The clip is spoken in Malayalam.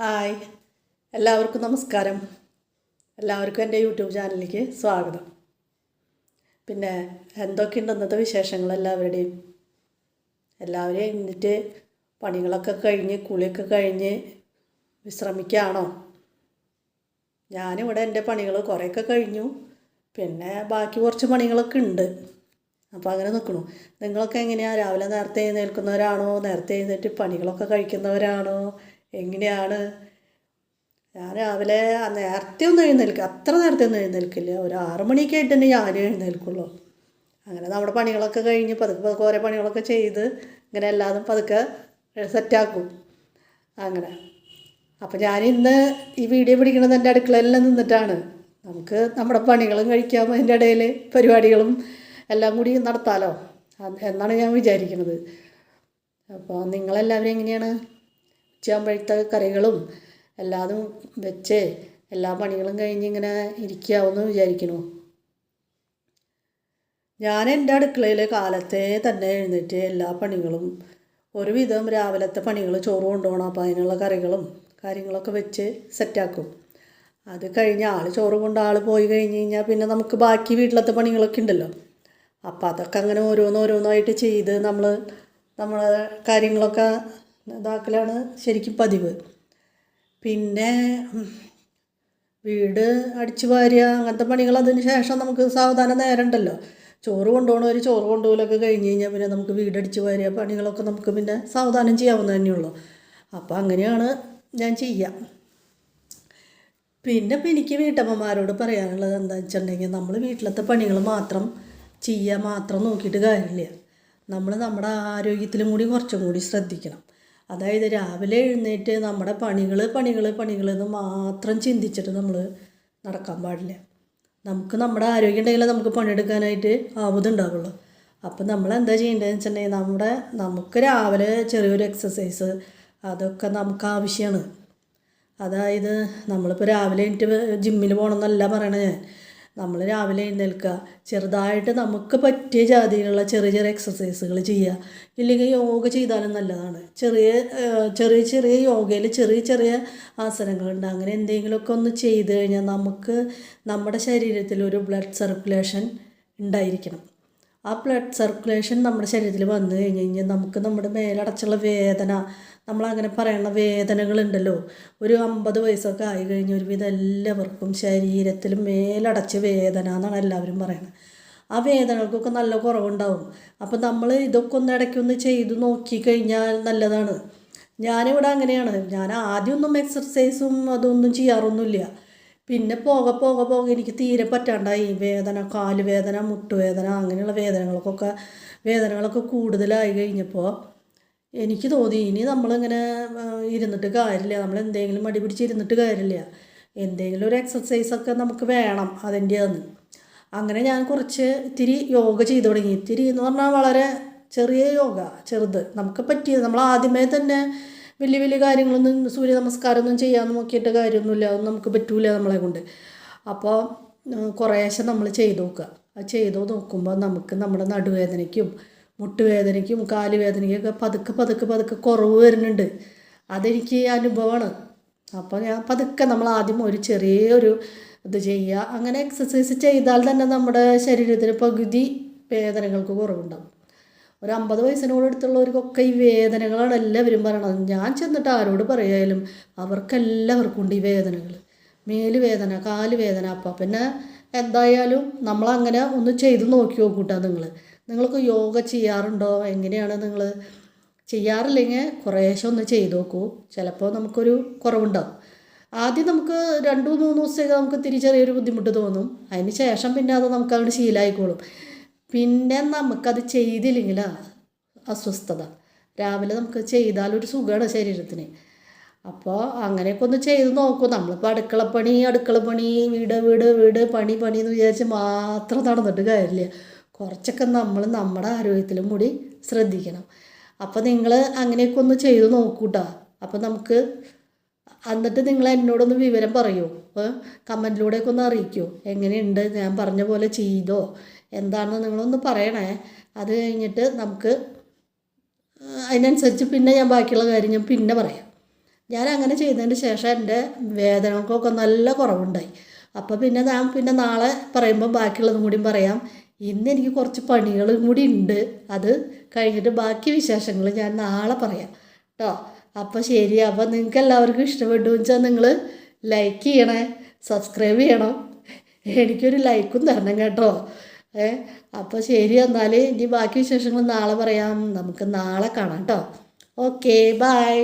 ഹായ്. എല്ലാവർക്കും നമസ്കാരം. എല്ലാവർക്കും എന്റെ യൂട്യൂബ് ചാനലിലേക്ക് സ്വാഗതം. പിന്നെ എന്തൊക്കെയുണ്ട് ഇന്നത്തെ വിശേഷങ്ങൾ എല്ലാവരുടെയും? എല്ലാവരും എന്നിട്ട് പണികളൊക്കെ കഴിഞ്ഞ് കുളിയൊക്കെ കഴിഞ്ഞ് വിശ്രമിക്കുകയാണോ? ഞാനിവിടെ എന്റെ പണികൾ കുറേയൊക്കെ കഴിഞ്ഞു. പിന്നെ ബാക്കി കുറച്ച് പണികളൊക്കെ ഉണ്ട്. അപ്പോൾ അങ്ങനെ നിൽക്കണു നിങ്ങളൊക്കെ എങ്ങനെയാണ് രാവിലെ നേരത്തെ എഴുന്നേൽക്കുന്നവരാണോ? നേരത്തെ എഴുന്നേറ്റ് പണികളൊക്കെ കഴിക്കുന്നവരാണോ? എങ്ങനെയാണ്? ഞാൻ രാവിലെ നേരത്തെ ഒന്നും എഴുന്നേൽക്കുക അത്ര നേരത്തെ ഒന്നും എഴുന്നേൽക്കില്ല. ഒരു ആറ് മണിയൊക്കെ ആയിട്ട് തന്നെ ഞാനും എഴുന്നേൽക്കുള്ളൂ. അങ്ങനെ നമ്മുടെ പണികളൊക്കെ കഴിഞ്ഞ് പതുക്കെ പതുക്കെ ഓരോ പണികളൊക്കെ ചെയ്ത് ഇങ്ങനെ എല്ലാതും പതുക്കെ സെറ്റാക്കും. അങ്ങനെ. അപ്പോൾ ഞാൻ ഇന്ന് ഈ വീഡിയോ പിടിക്കുന്നത് എന്റെ അടുക്കളയിലെല്ലാം നിന്നിട്ടാണ്. നമുക്ക് നമ്മുടെ പണികളും കഴിക്കാം. അതിന്റെ ഇടയിൽ പരിപാടികളും എല്ലാം കൂടി നടത്താമല്ലോ അത് എന്നാണ് ഞാൻ വിചാരിക്കുന്നത് അപ്പോൾ നിങ്ങളെല്ലാവരും എങ്ങനെയാണ്? ഉച്ചയാകുമ്പോഴത്തെ കറികളും എല്ലാതും വെച്ച് എല്ലാ പണികളും കഴിഞ്ഞ് ഇങ്ങനെ ഇരിക്കാമെന്ന് വിചാരിക്കണു. ഞാൻ എന്റെ അടുക്കളയിൽ കാലത്തെ തന്നെ എഴുന്നേറ്റ് എല്ലാ പണികളും ഒരുവിധം രാവിലത്തെ പണികൾ ചോറ് കൊണ്ടുപോകണം അപ്പോൾ അതിനുള്ള കറികളും കാര്യങ്ങളൊക്കെ വെച്ച് സെറ്റാക്കും. അത് കഴിഞ്ഞ് ആൾ ചോറ് കൊണ്ട് ആൾ പോയി കഴിഞ്ഞ് കഴിഞ്ഞാൽ പിന്നെ നമുക്ക് ബാക്കി വീട്ടിലത്തെ പണികളൊക്കെ ഉണ്ടല്ലോ. അപ്പോൾ അതൊക്കെ അങ്ങനെ ഓരോന്നോരോന്നായിട്ട് ചെയ്ത് നമ്മൾ നമ്മളെ കാര്യങ്ങളൊക്കെ ഇതാക്കലാണ് ശരിക്കും പതിവ്. പിന്നെ വീട് അടിച്ചു വാരുക അങ്ങനത്തെ പണികൾ അതിന് ശേഷം നമുക്ക് സാവധാനം നേരമുണ്ടല്ലോ ചോറ് കൊണ്ടുപോകണവർ ചോറ് കൊണ്ടുപോകലൊക്കെ കഴിഞ്ഞ് കഴിഞ്ഞാൽ പിന്നെ നമുക്ക് വീട് അടിച്ചു വാരുക പണികളൊക്കെ നമുക്ക് പിന്നെ സാവധാനം ചെയ്യാവുന്ന തന്നെയുള്ളൂ. അപ്പോൾ അങ്ങനെയാണ് ഞാൻ ചെയ്യുക പിന്നെ ഇപ്പം എനിക്ക് വീട്ടമ്മമാരോട് പറയാനുള്ളത് എന്താണെന്ന് വെച്ചിട്ടുണ്ടെങ്കിൽ നമ്മൾ വീട്ടിലത്തെ പണികൾ മാത്രം ചെയ്യുക മാത്രം നോക്കിയിട്ട് കാര്യമില്ല. നമ്മൾ നമ്മുടെ ആരോഗ്യത്തിലും കൂടി കുറച്ചും കൂടി ശ്രദ്ധിക്കണം. അതായത് രാവിലെ എഴുന്നേറ്റ് നമ്മുടെ പണികൾ പണികൾ പണികൾ എന്ന് മാത്രം ചിന്തിച്ചിട്ട് നമ്മൾ നടക്കാൻ പാടില്ല. നമുക്ക് നമ്മുടെ ആരോഗ്യം ഉണ്ടെങ്കിലേ നമുക്ക് പണിയെടുക്കാനായിട്ട് ആവതുണ്ടാവുള്ളൂ അപ്പം നമ്മൾ എന്താ ചെയ്യേണ്ടതെന്ന് വെച്ചിട്ടുണ്ടെങ്കിൽ നമ്മുടെ നമുക്ക് രാവിലെ ചെറിയൊരു എക്സസൈസ് അതൊക്കെ നമുക്ക് ആവശ്യമാണ് അതായത് നമ്മളിപ്പോൾ രാവിലെ എണീറ്റ് ജിമ്മിൽ പോകണമെന്നല്ല പറയണത്. ഞാൻ നമ്മൾ രാവിലെ എഴുന്നേൽക്കുക. ചെറുതായിട്ട് നമുക്ക് പറ്റിയ ജാതിയിലുള്ള ചെറിയ ചെറിയ എക്സസൈസുകൾ ചെയ്യുക. ഇല്ലെങ്കിൽ യോഗ ചെയ്താലും നല്ലതാണ്. ചെറിയ ചെറിയ ചെറിയ യോഗയിൽ ചെറിയ ചെറിയ ആസനങ്ങളുണ്ട് അങ്ങനെ എന്തെങ്കിലുമൊക്കെ ഒന്ന് ചെയ്ത് കഴിഞ്ഞാൽ നമുക്ക് നമ്മുടെ ശരീരത്തിൽ ഒരു ബ്ലഡ് സർക്കുലേഷൻ ഉണ്ടായിരിക്കണം. ആ ബ്ലഡ് സർക്കുലേഷൻ നമ്മുടെ ശരീരത്തിൽ വന്നു കഴിഞ്ഞ് കഴിഞ്ഞാൽ നമുക്ക് നമ്മുടെ മേലടച്ചുള്ള വേദന നമ്മളങ്ങനെ പറയുന്ന വേദനകളുണ്ടല്ലോ. ഒരു അമ്പത് വയസ്സൊക്കെ ആയി കഴിഞ്ഞ് ഒരുവിധം എല്ലാവർക്കും ശരീരത്തിൽ മേലടച്ച് വേദന എന്നാണ് എല്ലാവരും പറയുന്നത് ആ വേദനകൾക്കൊക്കെ നല്ല കുറവുണ്ടാവും. അപ്പം നമ്മൾ ഇതൊക്കെ ഒന്ന് ഇടയ്ക്കൊന്ന് ചെയ്ത് നോക്കിക്കഴിഞ്ഞാൽ നല്ലതാണ്. ഞാനിവിടെ അങ്ങനെയാണ്. ഞാൻ ആദ്യമൊന്നും എക്സർസൈസും അതൊന്നും ചെയ്യാറൊന്നുമില്ല. പിന്നെ പോകെ പോകെ പോകെ എനിക്ക് തീരെ പറ്റാണ്ടായി. വേദന കാൽ വേദന മുട്ടുവേദന അങ്ങനെയുള്ള വേദനകൾക്കൊക്കെ വേദനകളൊക്കെ കൂടുതലായി കഴിഞ്ഞപ്പോൾ എനിക്ക് തോന്നി ഇനി നമ്മളിങ്ങനെ ഇരുന്നിട്ട് കാര്യമില്ല. നമ്മൾ എന്തെങ്കിലും മടി പിടിച്ച് ഇരുന്നിട്ട് കാര്യമില്ല. എന്തെങ്കിലും ഒരു എക്സസൈസൊക്കെ നമുക്ക് വേണം അതിന്റെന്ന്. അങ്ങനെ ഞാൻ കുറച്ച് ഇത്തിരി യോഗ ചെയ്തു തുടങ്ങി. ഇത്തിരി എന്ന് പറഞ്ഞാൽ വളരെ ചെറിയ യോഗ ചെറുത്. നമുക്ക് പറ്റിയത് നമ്മൾ ആദ്യമേ തന്നെ വലിയ വലിയ കാര്യങ്ങളൊന്നും സൂര്യ നമസ്കാരമൊന്നും ചെയ്യാൻ നോക്കിയിട്ട് കാര്യമൊന്നുമില്ല. അതൊന്നും നമുക്ക് പറ്റൂല നമ്മളെ കൊണ്ട്. അപ്പോൾ കുറേശ്ശെ നമ്മൾ ചെയ്ത് നോക്കുക. അത് ചെയ്ത് നോക്കുമ്പോൾ നമുക്ക് നമ്മുടെ നടുവേദനയ്ക്കും മുട്ടുവേദനയ്ക്കും കാലുവേദനയ്ക്കൊക്കെ പതുക്കെ പതുക്കെ പതുക്കെ കുറവ് വരുന്നുണ്ട്. അതെനിക്ക് അനുഭവമാണ്. അപ്പോൾ ഞാൻ പതുക്കെ നമ്മൾ ആദ്യം ഒരു ചെറിയൊരു ഇത് ചെയ്യുക. അങ്ങനെ എക്സസൈസ് ചെയ്താൽ തന്നെ നമ്മുടെ ശരീരത്തിന് പകുതി വേദനകൾക്ക് കുറവുണ്ടാവും. ഒരു അമ്പത് വയസ്സിനോട് അടുത്തുള്ളവർക്കൊക്കെ ഈ വേദനകളാണ് എല്ലാവരും പറയണത്. ഞാൻ ചെന്നിട്ട് ആരോട് പറയായാലും അവർക്കെല്ലാവർക്കും ഉണ്ട് ഈ വേദനകൾ. മേൽ വേദന കാൽ വേദന. അപ്പം പിന്നെ എന്തായാലും നമ്മളങ്ങനെ ഒന്ന് ചെയ്ത് നോക്കി നോക്കൂട്ടാ നിങ്ങൾ. നിങ്ങൾക്ക് യോഗ ചെയ്യാറുണ്ടോ? എങ്ങനെയാണ് നിങ്ങൾ? ചെയ്യാറില്ലെങ്കിൽ കുറേശ്ശെ ഒന്ന് ചെയ്ത് നോക്കൂ. ചിലപ്പോൾ നമുക്കൊരു കുറവുണ്ടാവും. ആദ്യം നമുക്ക് രണ്ട് മൂന്ന് ദിവസത്തേക്ക് നമുക്ക് തിരിച്ചറിയൊരു ബുദ്ധിമുട്ട് തോന്നും. അതിന് ശേഷം പിന്നെ അത് നമുക്ക് അങ്ങോട്ട് ശീലമായിക്കോളും പിന്നെ നമുക്കത് ചെയ്തില്ലെങ്കിലാ അസ്വസ്ഥത. രാവിലെ നമുക്ക് ചെയ്താലൊരു സുഖമാണ് ശരീരത്തിന്. അപ്പോൾ അങ്ങനെയൊക്കെ ഒന്ന് ചെയ്ത് നോക്കും. നമ്മളിപ്പോൾ അടുക്കള പണി അടുക്കള പണി വീട് വീട് വീട് പണി പണി എന്ന് വിചാരിച്ച് മാത്രം നടന്നിട്ട് കാര്യമില്ല. കുറച്ചൊക്കെ നമ്മൾ നമ്മുടെ ആരോഗ്യത്തിലും കൂടി ശ്രദ്ധിക്കണം. അപ്പോൾ നിങ്ങൾ അങ്ങനെയൊക്കെ ഒന്ന് ചെയ്ത് നോക്കൂട്ടാ. അപ്പോൾ നമുക്ക് എന്നിട്ട് നിങ്ങൾ എന്നോടൊന്ന് വിവരം പറയുമോ കമന്റിലൂടെയൊക്കെ ഒന്ന് അറിയിക്കുമോ എങ്ങനെയുണ്ട്? ഞാൻ പറഞ്ഞ പോലെ ചെയ്തോ? എന്താണെന്ന് നിങ്ങളൊന്ന് പറയണേ. അത് കഴിഞ്ഞിട്ട് നമുക്ക് അതിനനുസരിച്ച് പിന്നെ ഞാൻ ബാക്കിയുള്ള കാര്യം ഞാൻ പിന്നെ പറയാം. ഞാൻ അങ്ങനെ ചെയ്തതിന് ശേഷം എന്റെ വേദനകൾക്കൊക്കെ നല്ല കുറവുണ്ടായി. അപ്പോൾ പിന്നെ ഞാൻ പിന്നെ നാളെ പറയുമ്പോൾ ബാക്കിയുള്ളതും കൂടിയും പറയാം. ഇന്ന് എനിക്ക് കുറച്ച് പണികളും കൂടി ഉണ്ട്. അത് കഴിഞ്ഞിട്ട് ബാക്കി വിശേഷങ്ങൾ ഞാൻ നാളെ പറയാം. കേട്ടോ അപ്പോൾ ശരി. അപ്പോൾ നിങ്ങൾക്ക് എല്ലാവർക്കും ഇഷ്ടപ്പെട്ടു വെച്ചാൽ നിങ്ങൾ ലൈക്ക് ചെയ്യണേ സബ്സ്ക്രൈബ് ചെയ്യണം. എനിക്കൊരു ലൈക്കും തരണം കേട്ടോ. അപ്പോൾ ശരി എന്നാൽ ഇനി ബാക്കി വിശേഷങ്ങൾ നാളെ പറയാം. നമുക്ക് നാളെ കാണാം കേട്ടോ ഓക്കെ ബൈ.